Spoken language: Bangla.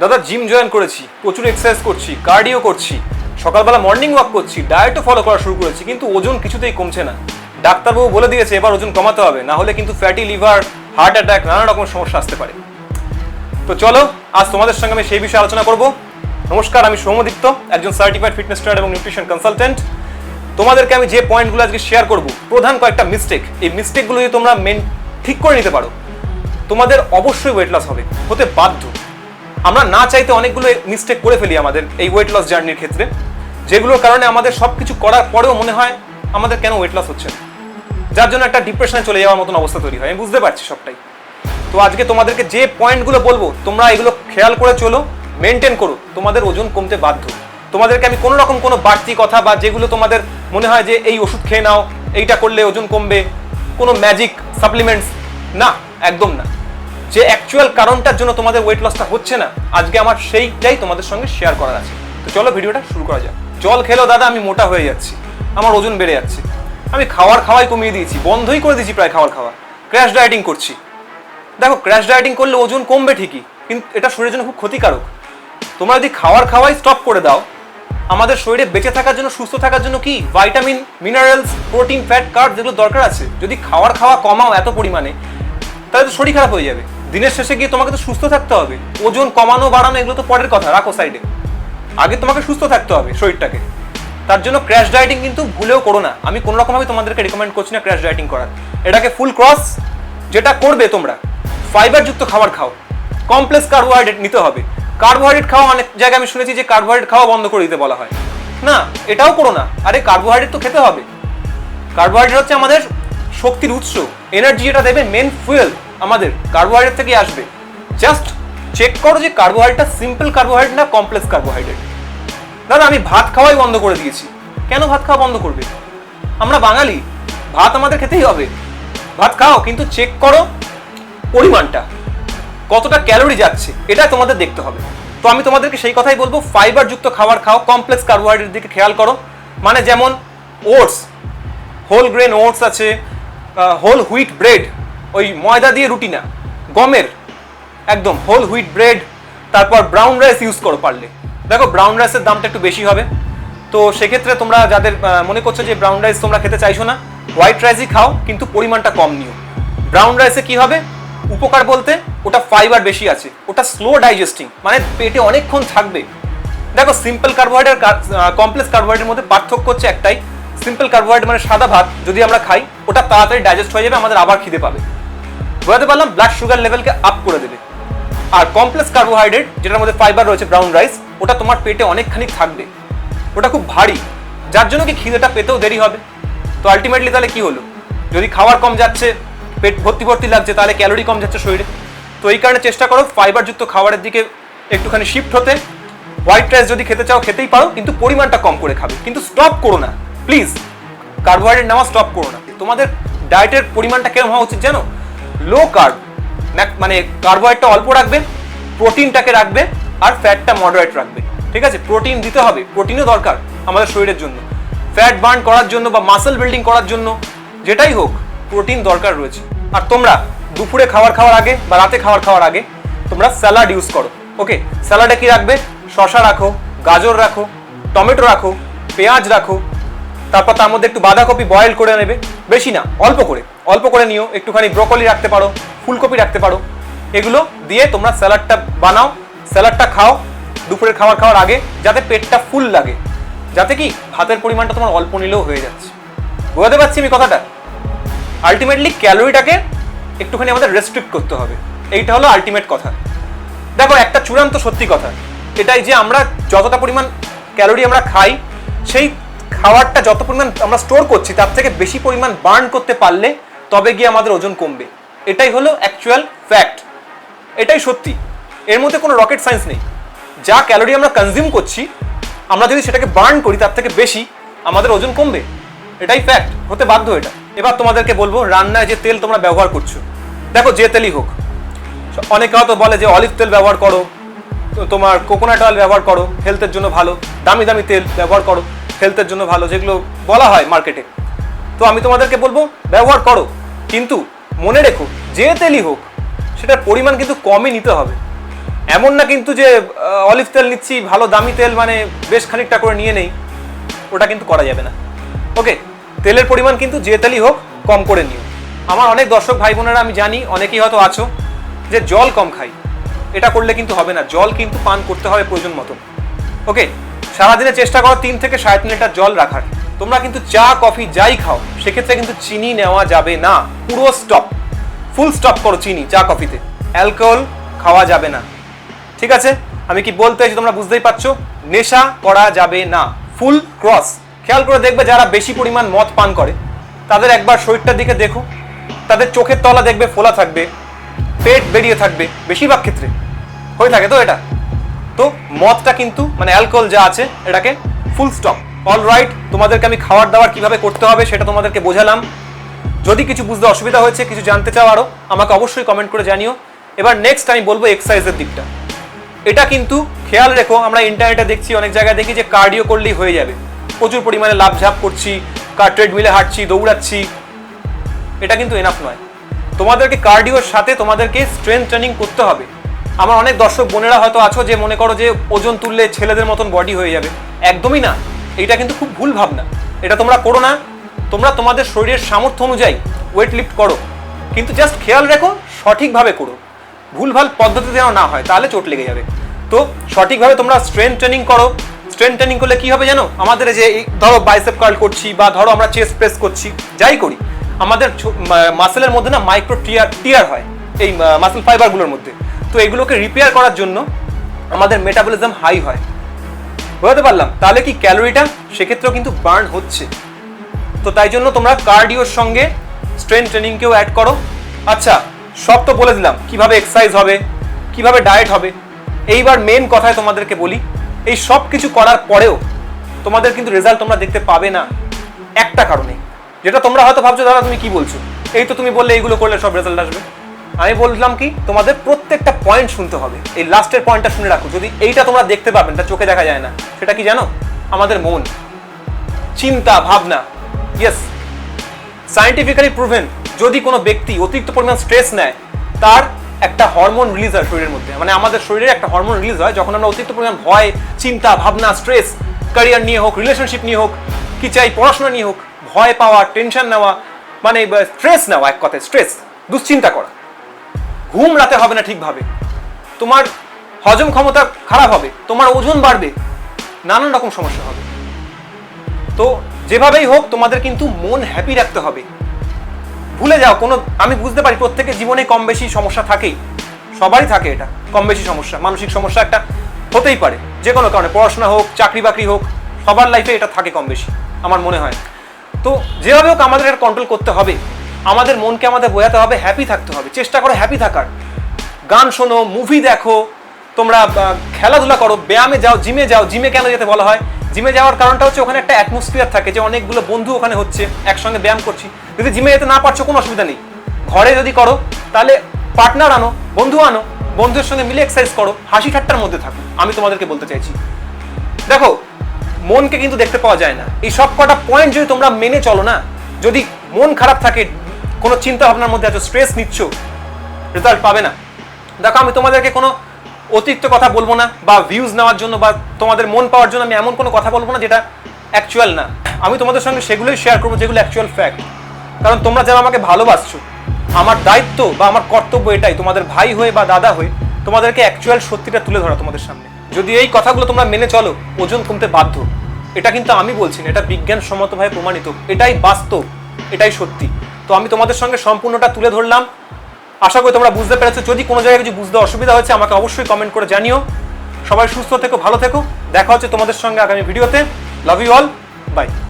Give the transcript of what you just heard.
দাদা জিম জয়েন করেছি, প্রচুর এক্সারসাইজ করছি কার্ডিও করছি, সকালবেলা মর্নিং ওয়াক করছি ডায়েটও ফলো করা শুরু করেছি, কিন্তু ওজন কিছুতেই কমছে না। ডাক্তারবাবু বলে দিয়েছে, এবার ওজন কমাতে হবে, না হলে কিন্তু ফ্যাটি লিভার হার্ট অ্যাটাক নানা রকম সমস্যা আসতে পারে। তো চলো, আজ তোমাদের সঙ্গে আমি সেই বিষয়ে আলোচনা করব। নমস্কার, আমি সৌমদীপ্ত একজন সার্টিফাইড ফিটনেস ট্রেনার এবং নিউট্রিশন কনসালটেন্ট তোমাদেরকে আমি যে পয়েন্টগুলো আজকে শেয়ার করব, প্রধান কয়েকটা মিস্টেক এই মিস্টেকগুলো যদি তোমরা মেন ঠিক করে নিতে পারো, তোমাদের অবশ্যই ওয়েট লস হবে, হতে বাধ্য। আমরা না চাইতে অনেকগুলো মিস্টেক করে ফেলি আমাদের এই ওয়েট লস জার্নির ক্ষেত্রে, যেগুলোর কারণে আমাদের সব কিছু করার পরেও মনে হয় আমাদের কেন ওয়েট লস হচ্ছে না। যার জন্য একটা ডিপ্রেশনে চলে যাওয়ার মতন অবস্থা তৈরি হয়। আমি বুঝতে পারছি সবটাই। তো আজকে তোমাদেরকে যে পয়েন্টগুলো বলব, তোমরা এগুলো খেয়াল করে চলো মেনটেন করো। তোমাদের ওজন কমতে বাধ্য। তোমাদেরকে আমি কোনো রকম কোনো বাড়তি কথা বা যেগুলো তোমাদের মনে হয় যে এই ওষুধ খেয়ে নাও, এইটা করলে ওজন কমবে, কোনো ম্যাজিক সাপ্লিমেন্টস না, একদম না। যে অ্যাকচুয়াল কারণটার জন্য তোমাদের ওয়েট লসটা হচ্ছে না, আজকে আমার সেইটাই তোমাদের সঙ্গে শেয়ার করার আছে। তো চলো ভিডিওটা শুরু করা যাক। জল খেলো দাদা, আমি মোটা হয়ে যাচ্ছি। আমার ওজন বেড়ে যাচ্ছে। আমি খাওয়ার খাওয়াই কমিয়ে দিয়েছি, বন্ধই করে দিয়েছি প্রায় খাওয়ার খাওয়া। ক্র্যাশ ডায়েটিং করছি। দেখো ক্র্যাশ ডায়েটিং করলে ওজন কমবে ঠিকই, কিন্তু এটা শরীরের জন্য খুব ক্ষতিকারক। তোমরা যদি খাওয়ার খাওয়াই স্টপ করে দাও, আমাদের শরীরে বেঁচে থাকার জন্য, সুস্থ থাকার জন্য কি? Vitamin minerals protein fat carb যেগুলো দরকার আছে? যদি খাওয়ার খাওয়া কমাও এত পরিমাণে, তাহলে তো শরীর খারাপ হয়ে যাবে। দিনের শেষে গিয়ে তোমাকে তো সুস্থ থাকতে হবে। ওজন কমানো, বাড়ানো, এগুলো তো পরের কথা, রাখো সাইডে আগে তোমাকে সুস্থ থাকতে হবে শরীরটাকে। তার জন্য ক্র্যাশ ডায়েটিং কিন্তু ভুলেও করো না। আমি কোনো রকমভাবে তোমাদেরকে রেকমেন্ড করছি না ক্র্যাশ ডায়েটিং করার। এটাকে ফুল ক্রস যেটা করবে তোমরা। ফাইবারযুক্ত খাবার খাও। কমপ্লেক্স কার্বোহাইড্রেট নিতে হবে। কার্বোহাইড্রেট খাওয়া অনেক জায়গায় আমি শুনেছি যে কার্বোহাইড্রেট খাওয়া বন্ধ করে দিতে বলা হয়। না, এটাও করো না। আরে কার্বোহাইড্রেট তো খেতে হবে। কার্বোহাইড্রেট হচ্ছে আমাদের শক্তির উৎস। এনার্জি যেটা দেবে মেন ফুয়েল আমাদের কার্বোহাইড্রেট থেকে আসবে। জাস্ট চেক করো যে কার্বোহাইড্রেটটা সিম্পল কার্বোহাইড্রেট না কমপ্লেক্স কার্বোহাইড্রেট দাদা, আমি ভাত খাওয়াই বন্ধ করে দিয়েছি। কেন ভাত খাওয়া বন্ধ করবে? আমরা বাঙালি, ভাত আমাদের খেতেই হবে। ভাত খাও, কিন্তু চেক করো পরিমাণটা। কতটা ক্যালোরি যাচ্ছে, এটা তোমাদের দেখতে হবে। তো আমি তোমাদেরকে সেই কথাই বলব ফাইবার যুক্ত খাবার খাও কমপ্লেক্স কার্বোহাইড্রেট দিকে খেয়াল করো। মানে যেমন ওটস হোল গ্রেন ওটস আছে হোল হুইট ব্রেড ওই ময়দা দিয়ে রুটি না, গমের, একদম হোল হুইট ব্রেড তারপর ব্রাউন রাইস ইউজ করো পারলে। দেখো ব্রাউন রাইসের দামটা একটু বেশি হবে। তো সেক্ষেত্রে তোমরা যাদের মনে করছ যে ব্রাউন রাইস তোমরা খেতে চাইছো না হোয়াইট রাইসই খাও, কিন্তু পরিমাণটা কম নিও। ব্রাউন রাইসে কি হবে? উপকার বলতে ওটা ফাইবার বেশি আছে, ওটা স্লো ডাইজেস্টিং মানে পেটে অনেকক্ষণ থাকবে। দেখো সিম্পল কার্বোহাইড্রেট কমপ্লেক্স কার্বোহাইড্রেটের মধ্যে পার্থক্য হচ্ছে একটাই সিম্পল কার্বোহাইড্রেট মানে সাদা ভাত, যদি আমরা খাই, ওটা তাড়াতাড়ি ডাইজেস্ট হয়ে যাবে, আমাদের আবার খিদে পাবে। বোঝাতে পারলাম ব্লাড সুগার লেভেলকে আপ করে দেবে। আর কমপ্লেক্স কার্বোহাইড্রেট যেটার মধ্যে ফাইবার রয়েছে ব্রাউন রাইস ওটা তোমার পেটে অনেকখানি থাকবে। ওটা খুব ভারী, যার জন্য কি খিদেটা পেতেও দেরি হবে। তো আলটিমেটলি তাহলে কি হলো? যদি খাওয়ার কম যাচ্ছে, পেট ভর্তি ভর্তি লাগছে, তাহলে ক্যালোরি কম যাচ্ছে শরীরে। তো এই কারণে চেষ্টা করো ফাইবারযুক্ত খাবারের দিকে একটুখানি শিফট হতে। হোয়াইট রাইস যদি খেতে চাও, খেতেই পারো, কিন্তু পরিমাণটা কম করে খাবে। কিন্তু স্টপ করো না প্লিজ কার্বোহাইড্রেট নেওয়া স্টপ করো না। তোমাদের ডায়েটের পরিমাণটা কেমন হওয়া উচিত জানো? লো কার্ব মানে কার্বোহাইড্রেটটা অল্প রাখবে, প্রোটিনটাকে রাখবে, আর ফ্যাটটা মডারেট রাখবে। ঠিক আছে? প্রোটিন দিতে হবে। প্রোটিনও দরকার আমাদের শরীরের জন্য। ফ্যাট বার্ন করার জন্য বা মাসেল বিল্ডিং করার জন্য, যেটাই হোক প্রোটিন দরকার রয়েছে। আর তোমরা দুপুরে খাবার খাওয়ার আগে বা রাতে খাবার খাওয়ার আগে তোমরা স্যালাড ইউজ করো। ওকে স্যালাডে কি রাখবে? শশা রাখো, গাজর রাখো, টমেটো রাখো, পেঁয়াজ রাখো, তারপর তার মধ্যে একটু বাঁধাকপি বয়েল করে নেবে। বেশি না, অল্প করে। অল্প করে নিও, একটুখানি ব্রকলি রাখতে পারো, ফুলকপি রাখতে পারো। এগুলো দিয়ে তোমরা স্যালাডটা বানাও, স্যালাডটা খাও, দুপুরের খাবার খাওয়ার আগে যাতে পেটটা ফুল লাগে। যাতে কি ভাতের পরিমাণটা তোমার অল্প নিলেও হয়ে যাচ্ছে। বোঝাতে পারছি আমি কথাটা? আলটিমেটলি ক্যালোরিটাকে একটুখানি আমাদের রেস্ট্রিক্ট করতে হবে। এইটা হলো আলটিমেট কথা। দেখো, একটা চূড়ান্ত সত্যি কথা। এটাই যে আমরা যতটা পরিমাণ ক্যালোরি আমরা খাই, সেই খাবারটা যত পরিমাণ আমরা স্টোর করছি, তার থেকে বেশি পরিমাণ বার্ন করতে পারলে তবে গিয়ে আমাদের ওজন কমবে। এটাই হলো অ্যাকচুয়াল ফ্যাক্ট এটাই সত্যি। এর মধ্যে কোনো রকেট সায়েন্স নেই। যা ক্যালোরি আমরা কনজিউম করছি, আমরা যদি সেটাকে বার্ন করি, তার থেকে বেশি আমাদের ওজন কমবে। এটাই ফ্যাক্ট হতে বাধ্য এটা। এবার তোমাদেরকে বলব, রান্নায় যে তেল তোমরা ব্যবহার করছ। দেখো, যে তেলই হোক। অনেকে হয়তো বলে যে অলিভ তেল ব্যবহার করো। তোমার কোকোনাট অয়েল ব্যবহার করো। হেলথের জন্য ভালো। দামি দামি তেল ব্যবহার করো। হেলথের জন্য ভালো। যেগুলো বলা হয় মার্কেটে তো আমি তোমাদেরকে বলব, ব্যবহার করো। কিন্তু মনে রেখো, যে তেলই হোক, সেটার পরিমাণ কিন্তু কমই নিতে হবে। এমন না কিন্তু যে অলিভ তেল নিচ্ছি, ভালো দামি তেল মানে বেশ খানিকটা করে নিয়ে নেই, ওটা কিন্তু করা যাবে না। ওকে তেলের পরিমাণ কিন্তু যে তেলই হোক, কম করে নিও। আমার অনেক দর্শক ভাই বোনেরা আমি জানি, অনেকেই হয়তো আছো, যে জল কম খাই। এটা করলে কিন্তু হবে না, জল কিন্তু পান করতে হবে প্রয়োজন মতো ওকে সারাদিনে চেষ্টা করো তিন থেকে সাড়ে তিন লিটার জল রাখার। তোমরা কিন্তু চা, কফি, যাই খাও সেক্ষেত্রে কিন্তু চিনি নেওয়া যাবে না। পুরো স্টপ ফুল স্টপ করো চিনি, চা, কফিতে। অ্যালকোহল খাওয়া যাবে না। ঠিক আছে? আমি কি বলতে চাইছি তোমরা বুঝতেই পারছ? নেশা করা যাবে না। ফুল ক্রস খেয়াল করে দেখবে যারা বেশি পরিমাণ মদ পান করে, তাদের একবার শরীরটার দিকে দেখো। তাদের চোখের তলা দেখবে, ফোলা থাকবে, পেট বেরিয়ে থাকবে, বেশিরভাগ ক্ষেত্রে। হয়ে থাকে তো এটা? তো মদটা কিন্তু মানে অ্যালকোহল যা আছে, এটাকে ফুল স্টপ অল রাইট তোমাদেরকে আমি খাবার দাবার কীভাবে করতে হবে সেটা তোমাদেরকে বোঝালাম। যদি কিছু বুঝতে অসুবিধা হয়েছে, কিছু জানতে চাও আরও আমাকে অবশ্যই কমেন্ট করে জানিও। এবার নেক্সট আমি বলব এক্সারসাইজের দিকটা। এটা কিন্তু খেয়াল রেখো, আমরা ইন্টারনেটে দেখছি, অনেক জায়গায় দেখি যে কার্ডিও করলেই হয়ে যাবে। প্রচুর পরিমাণে লাভ ঝাপ করছি কার ট্রেডমিলে হাঁটছি, দৌড়াচ্ছি। এটা কিন্তু এনাফ নয়। তোমাদেরকে কার্ডিওর সাথে তোমাদেরকে স্ট্রেংথ ট্রেনিং করতে হবে। আমার অনেক দর্শক বোনেরা হয়তো আছো যে মনে করো যে ওজন তুললে ছেলেদের মতন বডি হয়ে যাবে। একদমই না। এটা কিন্তু খুব ভুল ভাবনা। এটা তোমরা করো না। তোমরা তোমাদের শরীরের সামর্থ্য অনুযায়ী ওয়েট লিফট করো। কিন্তু জাস্ট খেয়াল রেখো, সঠিকভাবে করো। ভুলভাল পদ্ধতি যেন না হয়, তাহলে চোট লেগে যাবে। তো সঠিকভাবে তোমরা স্ট্রেংথ ট্রেনিং করো। স্ট্রেংথ ট্রেনিং করলে কি হবে জানো? আমাদের যে ধরো বাইসেপ কার্ল করছি বা ধরো আমরা চেস্ট প্রেস করছি, যাই করি। আমাদের মাসেলের মধ্যে না মাইক্রো টিয়ার টিয়ার হয়। এই মাসেল ফাইবারগুলোর মধ্যে। তো এগুলোকে রিপেয়ার করার জন্য আমাদের মেটাবলিজম হাই হয়। বুঝতে পারলাম। তাহলে কি ক্যালোরিটা সেক্ষেত্রেও কিন্তু বার্ন হচ্ছে। তো তাই জন্য তোমরা কার্ডিওর সঙ্গে স্ট্রেন ট্রেনিংকেও অ্যাড করো। আচ্ছা সব তো বলে দিলাম। কীভাবে এক্সারসাইজ হবে? কীভাবে ডায়েট হবে? এইবার মেন কথায় তোমাদেরকে বলি, এই সব কিছু করার পরেও তোমাদের কিন্তু রেজাল্ট তোমরা দেখতে পাবে না একটা কারণে। যেটা তোমরা হয়তো ভাবছ, দাদা, তুমি কি বলছো? এই তো তুমি বললে, এইগুলো করলে সব রেজাল্ট আসবে। আমি বললাম কি, তোমাদের প্রত্যেকটা পয়েন্ট শুনতে হবে। এই লাস্টের পয়েন্টটা শুনে রাখো। যদি এইটা তোমরা দেখতে পাবেন তা চোখে দেখা যায় না। সেটা কি জানো? আমাদের মন। চিন্তা, ভাবনা। ইয়েস সায়েন্টিফিক্যালি প্রুভেন যদি কোনো ব্যক্তি অতিরিক্ত পরিমাণ স্ট্রেস নেয়, তার একটা হরমোন রিলিজ হয় শরীরের মধ্যে। মানে আমাদের শরীরে একটা হরমোন রিলিজ হয়, যখন আমরা অতিরিক্ত পরিমাণ ভয়, চিন্তা, ভাবনা স্ট্রেস ক্যারিয়ার নিয়ে হোক রিলেশনশিপ নিয়ে হোক, কি চাই, পড়াশোনা নিয়ে হোক, ভয় পাওয়া টেনশন নেওয়া মানে স্ট্রেস নেওয়া, এক কথায় স্ট্রেস দুশ্চিন্তা করা। ঘুম রাতে হবে না ঠিকভাবে। তোমার হজম ক্ষমতা খারাপ হবে, তোমার ওজন বাড়বে, নানান রকম সমস্যা হবে। তো যেভাবেই হোক, তোমাদের কিন্তু মন হ্যাপি রাখতে হবে। ভুলে যাও, কোনো, আমি বুঝতে পারি প্রত্যেকের জীবনে কম বেশি সমস্যা থাকেই। সবারই থাকে এটা, কম বেশি সমস্যা। মানসিক সমস্যা একটা হতেই পারে, যে কোনো কারণে, পড়াশোনা হোক, চাকরি বাকরি হোক, সবার লাইফে এটা থাকে কম বেশি, আমার মনে হয়। তো যেভাবে হোক, আমাদের এটা কন্ট্রোল করতে হবে। আমাদের মনকে আমাদের বোঝাতে হবে হ্যাপি থাকতে হবে। চেষ্টা করো হ্যাপি থাকার। গান শোনো মুভি দেখো, তোমরা খেলাধুলা করো, ব্যায়ামে যাও জিমে যাও জিমে কেন যেতে বলা হয়? জিমে যাওয়ার কারণটা হচ্ছে ওখানে একটা অ্যাটমসফিয়ার থাকে যে অনেকগুলো বন্ধু ওখানে হচ্ছে, একসঙ্গে ব্যায়াম করছি। যদি জিমে যেতে না পারছ, কোনো অসুবিধা নেই। ঘরে যদি করো, তাহলে পার্টনার আনো, বন্ধু আনো, বন্ধুদের সঙ্গে মিলে এক্সারসাইজ করো, হাসি ঠাট্টার মধ্যে থাকো। আমি তোমাদেরকে বলতে চাইছি। দেখো, মনকে কিন্তু দেখতে পাওয়া যায় না। এই সব কটা পয়েন্ট যদি তোমরা মেনে চলো না, যদি মন খারাপ থাকে কোনো চিন্তা ভাবনার মধ্যে আছো স্ট্রেস নিচ্ছ রেজাল্ট পাবে না। দেখো, আমি তোমাদেরকে কোনো অতিরিক্ত কথা বলব না বা ভিউজ নেওয়ার জন্য বা তোমাদের মন পাওয়ার জন্য আমি এমন কোনো কথা বলব না যেটা অ্যাকচুয়াল না। আমি তোমাদের সঙ্গে সেগুলোই শেয়ার করব, যেগুলো অ্যাকচুয়াল ফ্যাক্ট কারণ তোমরা যারা আমাকে ভালোবাসছো, আমার দায়িত্ব বা আমার কর্তব্য এটাই, তোমাদের ভাই হয়ে বা দাদা হয়ে তোমাদেরকে অ্যাকচুয়াল সত্যিটা তুলে ধরা তোমাদের সামনে। যদি এই কথাগুলো তোমরা মেনে চলো, ওজন কমতে বাধ্য। এটা কিন্তু আমি বলছি না, এটা বিজ্ঞানসম্মতভাবে প্রমাণিত। এটাই বাস্তব, এটাই সত্যি। তো আমি তোমাদের সঙ্গে সম্পূর্ণটা তুলে ধরলাম। আশা করি তোমরা বুঝতে পেরেছ। যদি কোনো জায়গায় কিছু বুঝতে অসুবিধা হয়েছে, আমাকে অবশ্যই কমেন্ট করে জানিও। সবাই সুস্থ থেকো, ভালো থেকো। দেখা হচ্ছে তোমাদের সঙ্গে আগামী ভিডিওতে। Love you all by